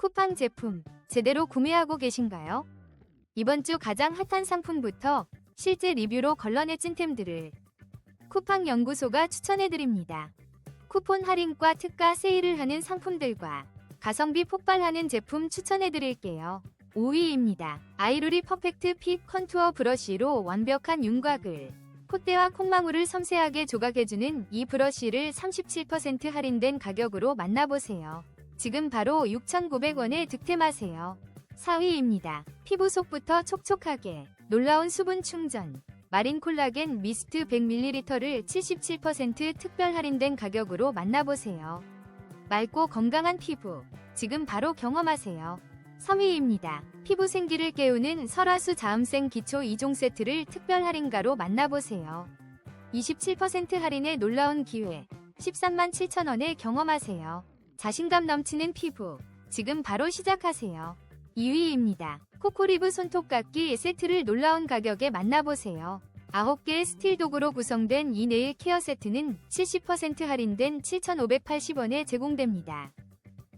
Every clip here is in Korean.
쿠팡 제품 제대로 구매하고 계신가요? 이번 주 가장 핫한 상품부터 실제 리뷰로 걸러내 찐템들을 쿠팡 연구소가 추천해드립니다. 쿠폰 할인과 특가 세일을 하는 상품들과 가성비 폭발하는 제품 추천해드릴게요. 5위입니다. 아이루리 퍼펙트 핏 컨투어 브러쉬로 완벽한 윤곽을 콧대와 콧망울을 섬세하게 조각해주는 이 브러쉬를 37% 할인된 가격으로 만나보세요. 지금 바로 6,900원에 득템하세요. 4위입니다. 피부 속부터 촉촉하게 놀라운 수분 충전 마린 콜라겐 미스트 100ml를 77% 특별 할인된 가격으로 만나보세요. 맑고 건강한 피부 지금 바로 경험하세요. 3위입니다. 피부 생기를 깨우는 설화수 자음생 기초 2종 세트를 특별 할인가로 만나보세요. 27% 할인의 놀라운 기회 13만 7천원에 경험하세요. 자신감 넘치는 피부 지금 바로 시작하세요. 2위입니다. 코코리브 손톱깎이 세트를 놀라운 가격에 만나보세요. 9개의 스틸 도구로 구성된 이 네일 케어 세트는 70% 할인된 7,580원에 제공됩니다.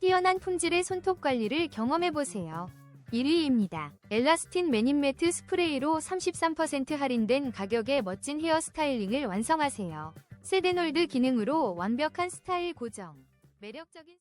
뛰어난 품질의 손톱 관리를 경험해보세요. 1위입니다. 엘라스틴 매닌매트 스프레이로 33% 할인된 가격에 멋진 헤어 스타일링을 완성하세요. 세데놀드 기능으로 완벽한 스타일 고정. 매력적인